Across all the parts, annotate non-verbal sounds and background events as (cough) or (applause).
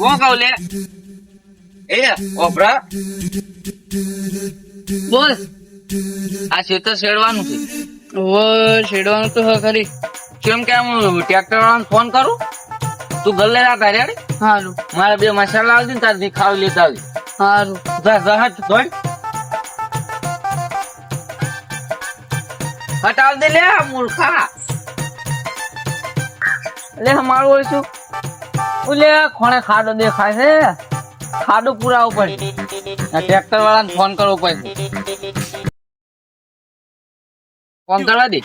હું કહું લે એ ઓભરા બોલ. આ ખેતર શેડવાનું છે. ઓ છેડવાનું તો ખરી કેમ કે હું ટ્રેક્ટર વાળાને ફોન કરું? તું ગલ્લે રાખ હારે હારું. મારા બે મસાલા આવતી ને તારથી ખાવી લેતા આવી હારું. જા જહાજ ધોઈ. હટાવ દે લે મૂર્ખા. લે મારું હોય શું ઓલે ખોણે ખાડો દેખાય છે. ખાડો પુરાવો પડે. આ ટ્રેક્ટર વાળાને ફોન કરવો પડે. ફોન કરવા દે.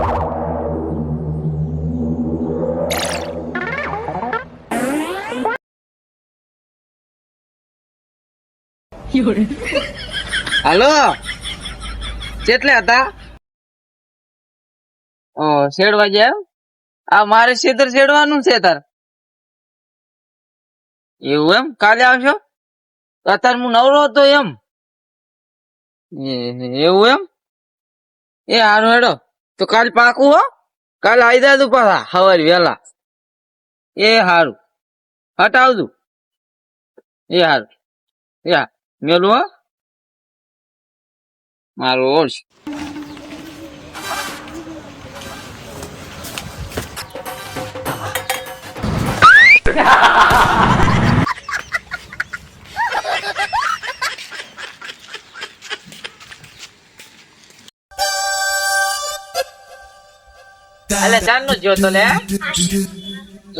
હાલો? કેટલે હતા? શેડવા જાય આ મારે શેતર શેડવાનું છે તાર. એવું એમ? કાલે આવશો? અત્યારે હું નવરો હતો એમ. એવું એમ? એ હારું હેડો. તો કાલ પાકું હો. કાલ આવી જાય તું પાછા, સવારે વહેલા. એ હારું. હટાવજો. એ હારું. યા, મેલું હો. મારું ઓળશ. અલે ચાલ નો જોતો લે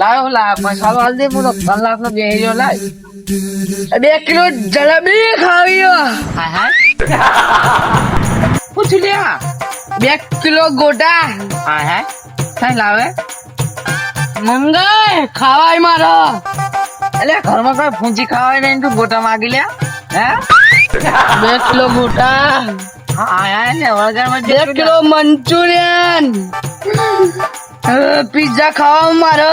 લાવ લા મસાલો હાલ દે હું કલાક નો બેહર્યો લાય. બે કિલો જલેબી ખાવી હા. હાય પૂછ લ્યા બે કિલો ગોટા. હા હા. કઈ લાવે? મંગાય ખાવાય મારો. એટલે ઘરમાં કોઈ ફૂંચી ખાવાય નહીં તું ગોટા માગી લે હે? બે કિલો ગોટા. હા હા ને વળગાડમાં બે કિલો મંચુરિયન. પિઝા ખાવા મારો.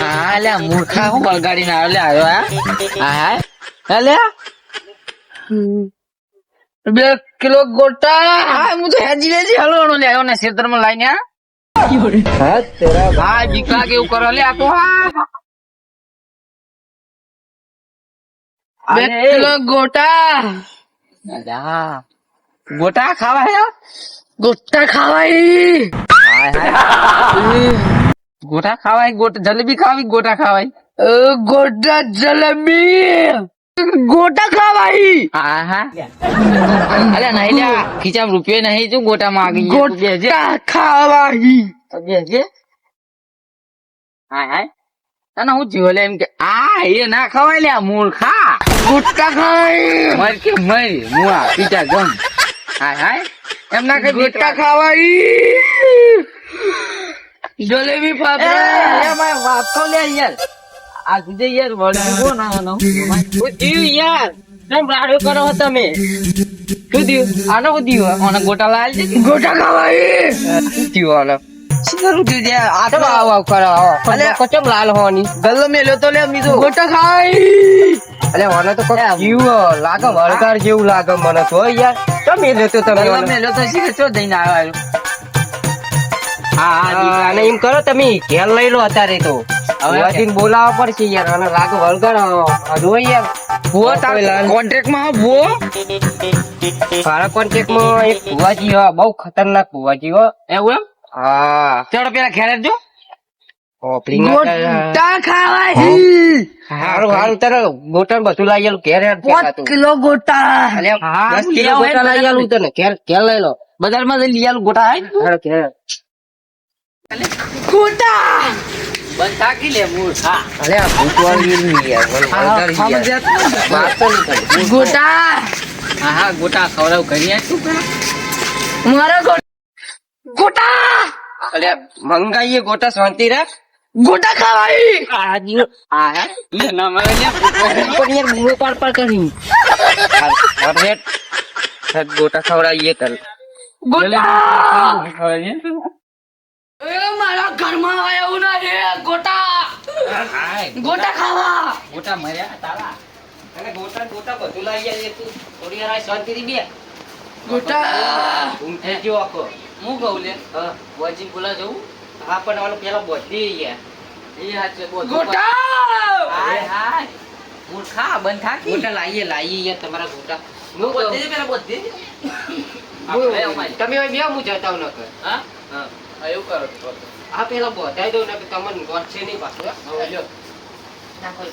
હા લે મૂર્ખા હું બગાડી ના લે આવ્યો હા? હા લે. બે કિલો ગોટા. હા હું તો હેજી હેજી હલવાનો લે આવ્યો ને ક્ષેત્રમાં લઈને હા. તેરા હા બીકા કેવું કરો લે આ તો બે કિલો ગોટા. અલા, ગોટા ખાવા હે? ગોટા ખાવાય. ગોટા ખાવાય ગોટા જલેબી ખાવી ગોટા ખાવાય? ગોટા જલેબી. ગોટા ખાવાય. હા હા. અરે નહીં ખીચામ રૂપિયો નહીં જો ગોટા માંગી ગોટા હાય તને હું જીવો લે એમ કે આ એ ના ખવાય લે મૂળ ખા. ગોટા ખાઈ મર કે મર મુઆ પીટા ગમ. હાય હાય. એમ ના કઈ ગુટકા ખાવાય જલેબી ફાફડા વાત તો લે યાર. આ તુજે યાર વળી ગો ના જીવ યાર. કેમ રાડો કરો છો તમે. શું થયું? આનો શું થયું? આને ગોટા લાલ છે ગોટા ખાવાય શું થયું આને? શું થયું છે. આ આવ આવ કરો? અલે, કચમ લાલ હોવાની? ગલ્લો મેલ્યો તો લે મીધો ગોટા ખાવાય અલે મને તો કોક જીવ લાગે વળગાર જેવું લાગે મને તો. યાર તમે ગલ્લો મેલ્યો તો શીખે ચો દઈને આવ્યો હા હા હા, અને એમ કરો તમે ઘેર લઈ લો અત્યારે તો. હવે બોલાવવા પડશે યાર અને લાગે વળગાર જો યાર. ભૂવો. કોન્ટ્રાક્ટમાં ભૂવો. મારા કોન્ટેક્ટમાં એક ભુવાજી હો બહુ ખતરનાક ભુવાજી હો. એવું એમ? હા. ચડો પેલા ખેરે જો ઓપલિંગ ગોટા ખાવાય હારું હારું તારે ગોટા બધું લઈ આલું ઘેર પાંચ કિલો ગોટા. દસ કિલો ગોટા લઈ આલું તને. ઘેર ઘેર લઈ લો. બજારમાં જઈ લઈ આલું ગોટા હાય ઘેર ગોટા. બંધ થાકી લે મૂળ. હા. અલે આ ભૂત વાળી યાર મને વળગાર યાર. મારતો નહીં તને. ગોટા. હા હા ગોટા ખવડાવ કરી તું પેલા. મારા ગોટા! અરે મંગાઈએ ગોટા શાંતિ રાખ. ગોટા ખાવાઈ આ જીવ આ લે ના મારે પણ યાર બૂમો પાડ પાડ કરી. અરે. હેડ, ગોટા ખવડાવીએ તને ગોટા! એ મારા ઘરમાં આવ્યો ના રે ગોટા! ગોટા. ખાવા! ગોટા મર્યા તારા. અને ગોટા ગોટા બધું લઈ આવીએ તું. થોડી વાર શાંતિથી બે ગોટા! ઊંઘ થઈ ગયો આખો. હું કહું લે હા વજી બોલા જવું હા પણ ઓલો પેલા બધી ગયા એ હાચે હાય હાય મૂર્ખા બંધ થાકી ગોટા લાઈએ લાવીએ તમારા ગોટા હું બધે જ પેલા બધે. તમે હવે બે હું જતા હું હા એવું કરો છો. આ પેલા બધાઈ દઉં ને તમને ગોઠશે નહીં પાછું. લ્યો. નાખો.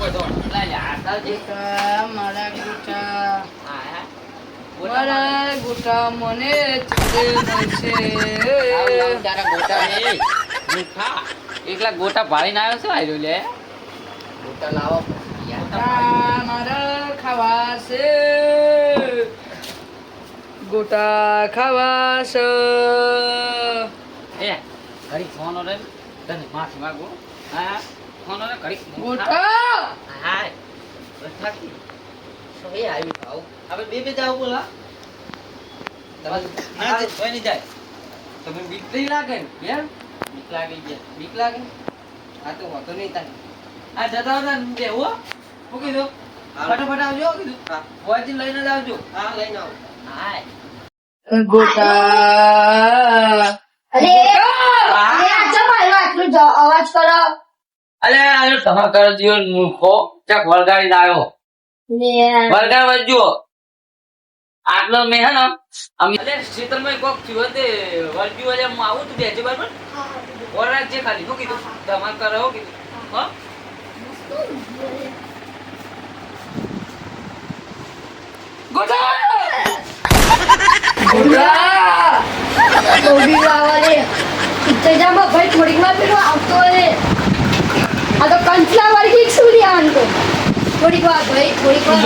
બધો. લાય આ તાર જે. મારા ગોટા હા, હા. મારા ગોટા મને. એકલા ગોટા ભાળીને આવ્યો છે આયરો લે. ગોટા લાવો. ગોટા મારા ખાવા છે ગોટા ખાવા છે એ ઘડી ફોન રે તને માફી માગો. હા ફોન રે ઘડી ગોટા! હાય થાકી એ આવી ભાવ હવે બે બે જાવ બોલા. ના કોઈ નહીં જાય. તમે બીક લાગે ને બીક લાગી ગયા. બીક લાગે? આ તો વાંધો નહીં તને આ જતા હતા ને બે હો? હું કીધું? ફટાફટ આવજો કીધું. હા. લઈને જ આવજો. હા લઈને આવો. હાય. ગોટા અરે અરે અવાજ કરો. અલે આ કરો કર દિયો મૂર્ખો ચક વળગાડી આવ્યો. ને વળગાડ આટલો મે હે અમે ક્ષેત્રમાં કોક થયું તે વળગ્યું એટલે હું આવું તું બેઠી બરાબર ઓરાક જે ખાલી શું કીધું તમાર કરો કીધું. હો? ઇતજામાં ભાઈ થોડીક પેલો આવતો રે આ તો કંચલા વર્ગી સુધી આન તો. થોડીક વાર ભાઈ થોડીક વાર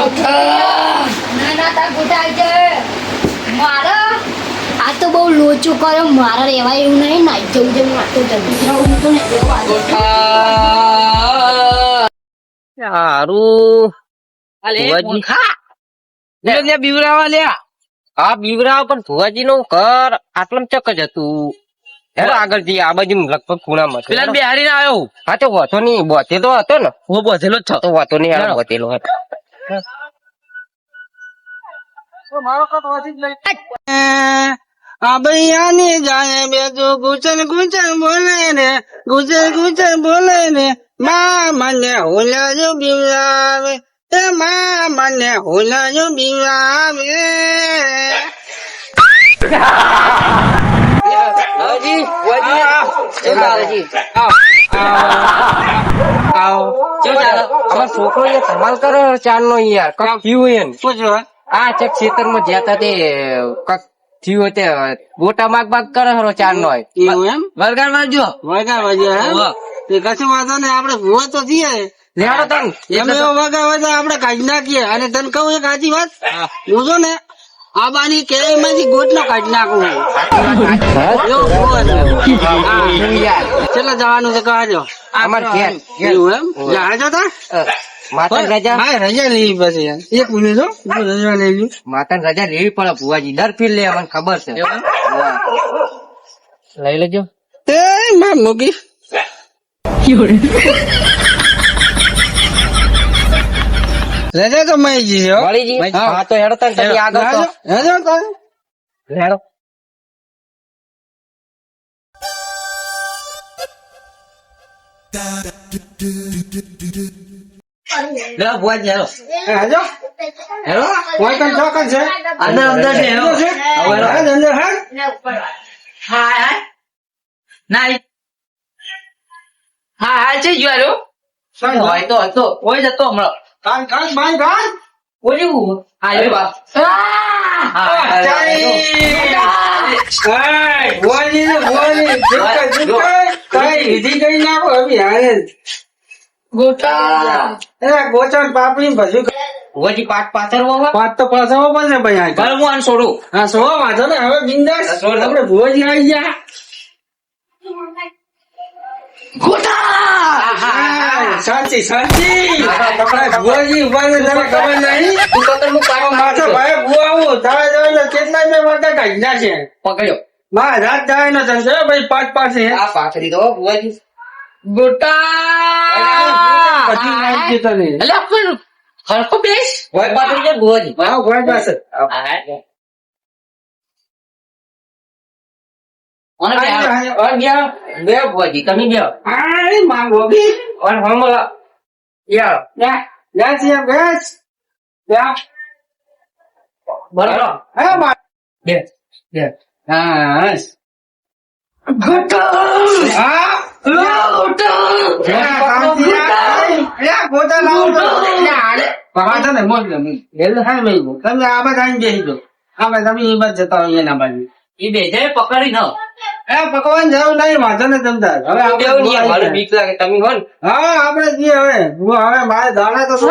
ના ના તાર ગોટા આવી જાય આ તો બહુ લોચો કર્યો. મારા રેવાય એવું નહીં ના જવું છે હું આટલો જલ્દી તો ને સારું! બીવરાવા લ્યા આ બીવરાવા પણ ભુવાજી નું ઘર આટલું ચક જ હતું. હેલો આગળ જઈએ આ બાજુ લગભગ ખૂણામાં છે. પેલા બિહારી ના આવ્યો હા. તો વાંધો નહીં બોતેલો હતો ને. હું બધેલો જ તો વાંધો નહીં. આ બોતેલો હતો. અબૈયાની જાય બેજો ગુચન ગુચન બોલે ને ગુચન ગુચન બોલે ને મા મને હુલાજો બીવડાવે એ મા મને હુલાજો બીવરાવે (laughs) હાજી હાજી હાજી. આવ. કેવું ચાલે? અમાર છોકરો એ ધમાલ કરે ચાર નો યાર કક થયું એમ આ ચેક ખેતરમાં જ્યાં તે કક થયું તે ગોટા માગ માગ કરે હરો ચાર નો એવું એમ? વળગાડ વાળજો તે કશું વાંધો ને આપડે ભૂવો તો છીએ. આપડે તન. એમ એવો વગા આપણે કાઢી નાખીએ. અને તને કહું એક સાચી વાત? હું. જો ને આબાની કેરી ગોટલો ગોટ નો કાઢી નાખું ચલો જવાનું છે કહેજો અમાર ઘેર. એવું એમ? જાણે છો અ, રજા? હા રજા લેવી પછી. એક મિનિટ હો રજા લેવી. માતાને રજા લેવી પડે ભુવાજી. દર ફીર લે મને ખબર છે. લઈ લેજો. તે માર મૂકી રજા તો વળીજી હા. હા તો હેડો તન તમે આગળ તો હેડો, હેડો હેડો. લે ભુવાજી હેલો હે, હેડો. કોઈ તને ચોકન છે? અંદર અંદર છે હેલો છે? હવે હેલો. અંદર હેડ. હાય હાય નાઈ હા હા. છે જ્વારો. હોય તો હતો હોય જતો હમણાં. કાન, કાન, બાંધ, કાન. બોલ્યું હા એ બા હા ચાલી. હાય, ભુવાજી ને ભુવાજી. ઝુકે, ઝુકે. કઈ વિધિ કરી નાખો હવે હારે જ. ગોટા એ ગોચણ પાપડી ભજુ ભુવાજી પાટ પાથર વાવા પાંચ તો પાછા પડશે ભાઈ આ કર હું છોડું હા સો વાંધો ને હવે બિંદાસ. આપણે ભુવાજી આવી ગયા શાંતિ શાંતિ. આપણા ભુવાજી ઊભા છે તને ખબર નહીં? તું તો તને પાટ માથે ભાઈ ભુવા તારે જઈને કેટલા મેં વાટા કાઢી નાખે પકડ્યો. માં રાત જાય નો તને ભાઈ પાંચ પાસે આ પાથરી દો ભુવાજી. ગોટા! પછી નાખી તને. એટલે આપણું હરખો બેસ. ભુવાજી. હા ભુવા પાસે ઓને બે બે ભુવાજી, તમે બે. આયમાં ગોગી ઓને હમણાં યાર લે લે છે બેસ લે બરાબર. હે માં બે. બે હા? તમે આ બધા આ જતા હોય એના બાજુ. એ બે જણ પકડી ન. એ પકવાન જવું નહીં વાંધો ને તમદાર હવે આપણે બીક લાગે. તમે હો ને. હા આપણે જઈએ હવે. હું હવે મારે દાણા તો શું.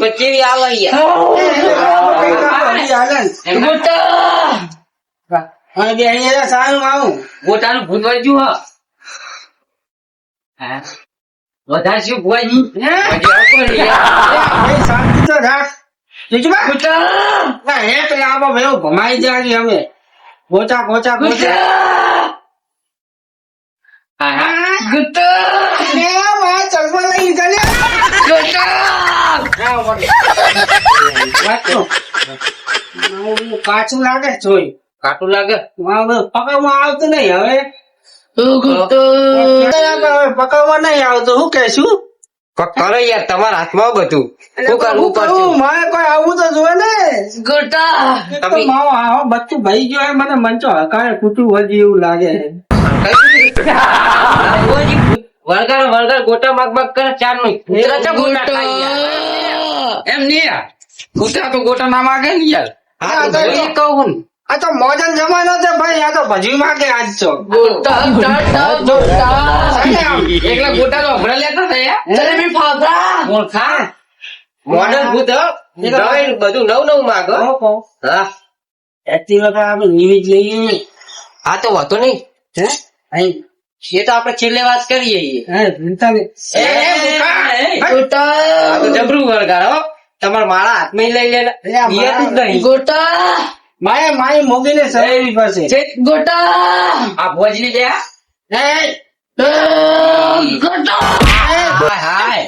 પછી આવે. હા, સારું આવું. ગોટાનું ભૂત હ. હા. વધારે શું ભુવાજી શાંતિ તો રાખ. જીજુબા. ના, હે પેલા આબા ભમાઈ જાય ગોચા ગોચા ગોચા. કાચું લાગે જોઈ કાટું લાગે? મારું આવતું નહીં હવે. પકડમાં નહીં આવતું શું કહેશું ક- કરો યાર તમારા હાથમાં બધું. શું કરવું પડશે મારે કોઈ આવું તો જોવે ને? એક તમે- માવો આવો બચ્ચું ભાઈ ગયો મને મંચો હકારે કૂટું એવું લાગે ભુવાજી, વળગાડ વળગાડ ગોટા માગ માગ કરે ચારનું ગોટા એમ નહીં યાર. કૂતરા તો ગોટા ના માગે ને યાર. હા તો કહું. આ તો મોજન જમાનો છે ભાઈ આ તો ભજી માગે આજ તો એકલા ગોટા તો લેતા ભૂત બધું નવ નવ માગ હો. એટલી વખત આપણે નિવેદ લઈએ આ તો વાંધો નહીં. હે? અહીં એ તો આપણે છેલ્લે વાત કરીએ જબરું વળગાડો તમારા માળા હાથમાં લઈ લેના. અલ્યા, માય માઈ મોગીને સરેવી પાસે આ ભોજની દે હે હાય હાય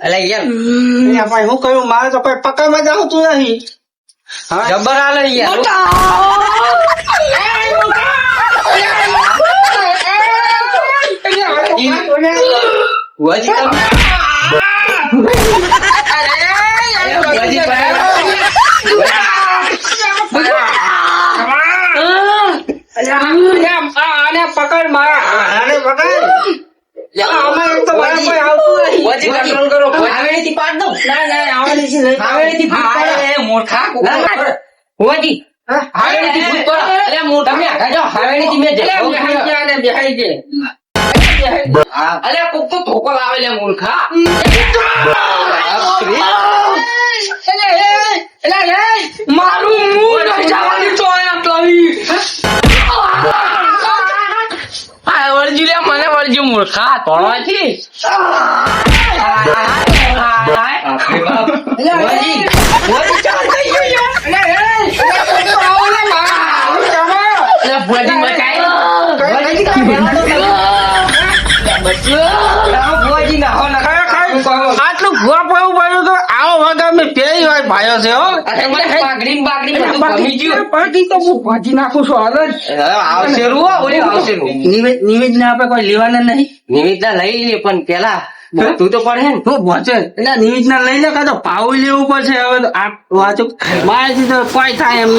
અલે યાર ભાઈ હું કહ્યું મારે તો કોઈ પકડમાં જ આવતું નહીં જબર આલે યાર ભુવાજી આને પકડ મારા આને પકડ. અરે કોક તો ધોકો લાવે મૂર્ખા મારું મું નહીં જવાની તવી આ વળજી લે મને વળજી મૂર્ખા તોડવાથી. ભુવાજી ભુવાજી ચાલ થઈ ગયો યાર. અલે ભુવાજી બચાય ભુવાજી ભુવાજી ના હો ના આટલું ભૂવા પડવું પડ્યું તો આવો પેલી વાર ભાયો છે હો અરે મને પાઘડી બાગડી બધું ગમી ગયું બાકી તો હું ભાજી નાખું છું હાલ જ આવશે રૂ ઓલી આવશે રૂ. નિવેદ નિવેદ આપણે કોઈ લેવાના નહીં નિવેદના લઈ લે પણ પેલા તું તો પડે ને હું પહોંચે એટલે નિવેદ ના લઈને કાં તો ભાવ લેવું પડશે હવે તો આ વાંચો મારાથી તો કોઈ થાય એમ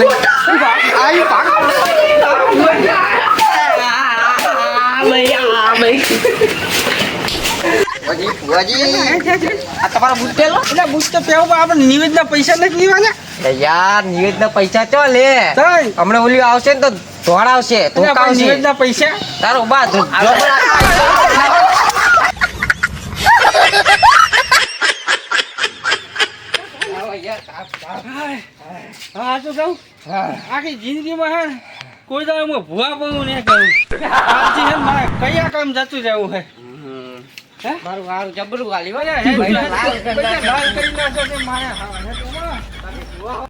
નહીં આ તમારો બુટ્ટેલો એટલે બુક તો પેવું આપણે નિવેદ ના પૈસા નથી લેવાના. યાર નિવેદના પૈસા ચો લે? તઈ હમણાં ઓલી આવશે ને તો ધોળાવશે ધોકાવશે. નિવેદ ના પૈસા. તારો બા હા તો કહું? આખી જિંદગીમાં હે કોઈ દાડો હું ભૂવા પણ નહીં કહું. કયા કામ જતું રહેવું હે? મારું હારું જબરું ગાલી હો. (laughs)